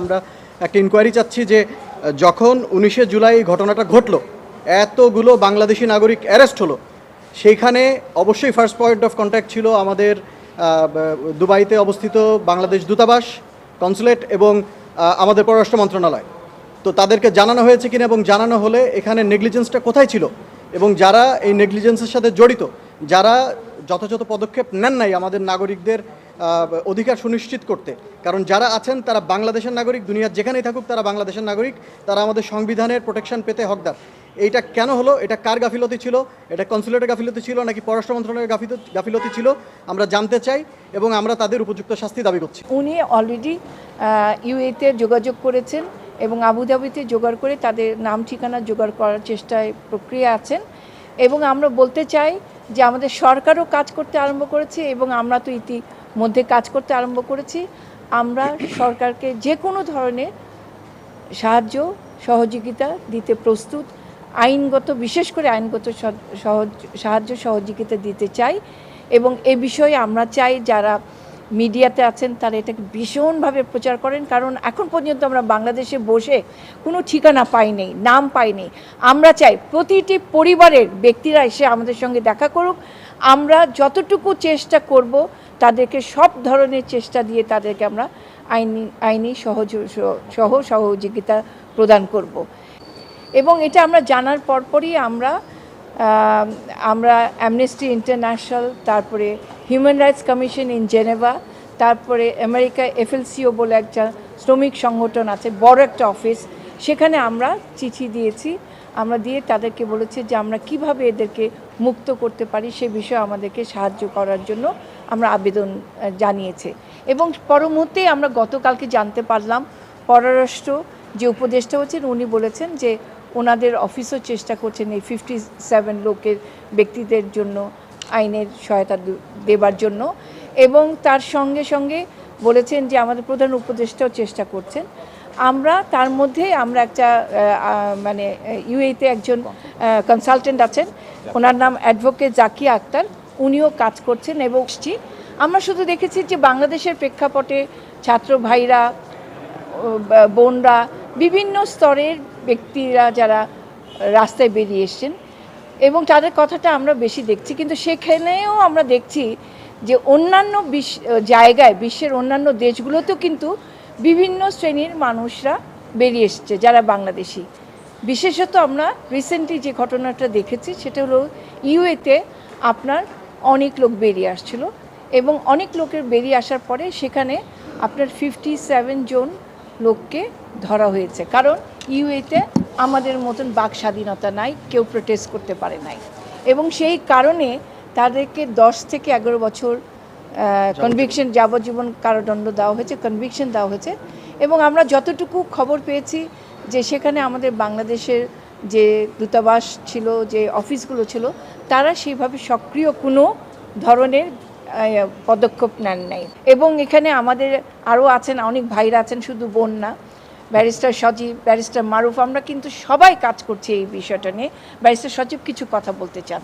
আমরা একটা ইনকোয়ারি চাচ্ছি যে যখন উনিশে জুলাই ঘটনাটা ঘটলো, এতগুলো বাংলাদেশি নাগরিক অ্যারেস্ট হলো, সেইখানে অবশ্যই ফার্স্ট পয়েন্ট অফ কন্ট্যাক্ট ছিল আমাদের দুবাইতে অবস্থিত বাংলাদেশ দূতাবাস কনসুলেট এবং আমাদের পররাষ্ট্র মন্ত্রণালয়। তো তাদেরকে জানানো হয়েছে কিনা এবং জানানো হলে এখানে নেগলিজেন্সটা কোথায় ছিল? এবং যারা এই নেগলিজেন্সের সাথে জড়িত, যারা যথাযথ পদক্ষেপ নেন নাই আমাদের নাগরিকদের অধিকার সুনিশ্চিত করতে। কারণ যারা আছেন তারা বাংলাদেশের নাগরিক, দুনিয়ার যেখানেই থাকুক তারা বাংলাদেশের নাগরিক, তারা আমাদের সংবিধানের প্রোটেকশন পেতে হকদার। এইটা কেন হলো? এটা কার গাফিলতি ছিল? এটা কনসুলেটের গাফিলতি ছিল নাকি পররাষ্ট্র মন্ত্রণালয়ের গাফিলতি ছিল? আমরা জানতে চাই এবং আমরা তাদের উপযুক্ত শাস্তি দাবি করছি। উনি অলরেডি ইউএতে যোগাযোগ করেছেন এবং আবুধাবিতে জোগাড় করে তাদের নাম, ঠিকানা জোগাড় করার চেষ্টায় প্রক্রিয়া আছেন। এবং আমরা বলতে চাই যে আমাদের সরকারও কাজ করতে আরম্ভ করেছে এবং আমরা তো ইতিমধ্যে কাজ করতে আরম্ভ করেছি। আমরা সরকারকে যে কোনো ধরনের সাহায্য, সহযোগিতা দিতে প্রস্তুত। আইনগত, বিশেষ করে আইনগত সাহায্য, সহযোগিতা দিতে চাই এবং এ বিষয়ে আমরা চাই যারা মিডিয়াতে আছেন তারা এটাকে ভীষণভাবে প্রচার করেন। কারণ এখন পর্যন্ত আমরা বাংলাদেশে বসে কোনো ঠিকানা পাইনি নাম পাইনি আমরা চাই প্রতিটি পরিবারের ব্যক্তিরা এসে আমাদের সঙ্গে দেখা করুক। আমরা যতটুকু চেষ্টা করব, তাদেরকে সব ধরনের চেষ্টা দিয়ে তাদেরকে আমরা আইনি আইনি সহজ, সহ, সহযোগিতা প্রদান করব। এবং এটা আমরা জানার পরপরই আমরা আমরা অ্যামনেস্টি ইন্টারন্যাশনাল তারপরে Human Rights Commission in Geneva তারপরে আমেরিকা এফএলসিও বলে একটা শ্রমিক সংগঠন আছে, বড় একটা অফিস সেখানে আমরা চিঠি দিয়েছি। আমরা দিয়ে তাদেরকে বলেছি যে আমরা কীভাবে এদেরকে মুক্ত করতে পারি সে বিষয়ে আমাদেরকে সাহায্য করার জন্য আমরা আবেদন জানিয়েছে। এবং পরমুহূর্তে আমরা গতকালকে জানতে পারলাম পররাষ্ট্র যে উপদেষ্টা হচ্ছেন, উনি বলেছেন যে ওনাদের অফিসও চেষ্টা করছেন এই ফিফটি সেভেন লোকের ব্যক্তিদের জন্য, আইনের সহায়তা দেবার জন্য। এবং তার সঙ্গে সঙ্গে বলেছেন যে আমাদের প্রধান উপদেষ্টাও চেষ্টা করছেন। আমরা, তার মধ্যে আমরা একটা মানে ইউএতে একজন কনসালটেন্ট আছেন। ওনার নাম অ্যাডভোকেট জাকিয়া আক্তার। উনিও কাজ করছেন এবং আমরা শুধু দেখেছি যে বাংলাদেশের প্রেক্ষাপটে ছাত্র ভাইরা বোনরা, বিভিন্ন স্তরের ব্যক্তিরা যারা রাস্তায় বেরিয়ে এসছেন এবং তাদের কথাটা আমরা বেশি দেখছি। কিন্তু সেখানেও আমরা দেখছি যে অন্যান্য জায়গায়, বিশ্বের অন্যান্য দেশগুলোতেও কিন্তু বিভিন্ন শ্রেণির মানুষরা বেরিয়ে এসছে যারা বাংলাদেশি। বিশেষত আমরা রিসেন্টলি যে ঘটনাটা দেখেছি, সেটা হলো ইউএতে আপনার অনেক লোক বেরিয়ে আসছিল এবং অনেক লোকের বেরিয়ে আসার পরে সেখানে আপনার ফিফটি সেভেন জন লোককে ধরা হয়েছে। কারণ ইউএতে আমাদের মতন বাক স্বাধীনতা নাই, কেউ প্রোটেস্ট করতে পারে নাই। এবং সেই কারণে তাদেরকে দশ থেকে এগারো বছর কনভিকশন যাবজ্জীবন কারাদণ্ড দেওয়া হয়েছে কনভিকশন দেওয়া হয়েছে। এবং আমরা যতটুকু খবর পেয়েছি যে সেখানে আমাদের বাংলাদেশের যে দূতাবাস ছিল, যে অফিসগুলো ছিল, তারা সেইভাবে সক্রিয় কোনো ধরনের পদক্ষেপ নেন নাই। এবং এখানে আমাদের আরও আছেন, অনেক ভাইরা আছেন, শুধু বোন না, ব্যারিস্টার সজীব, ব্যারিস্টার মারুফ, আমরা কিন্তু সবাই কাজ করছি এই বিষয়টা নিয়ে। ব্যারিস্টার সজীব, কিছু কথা বলতে চান।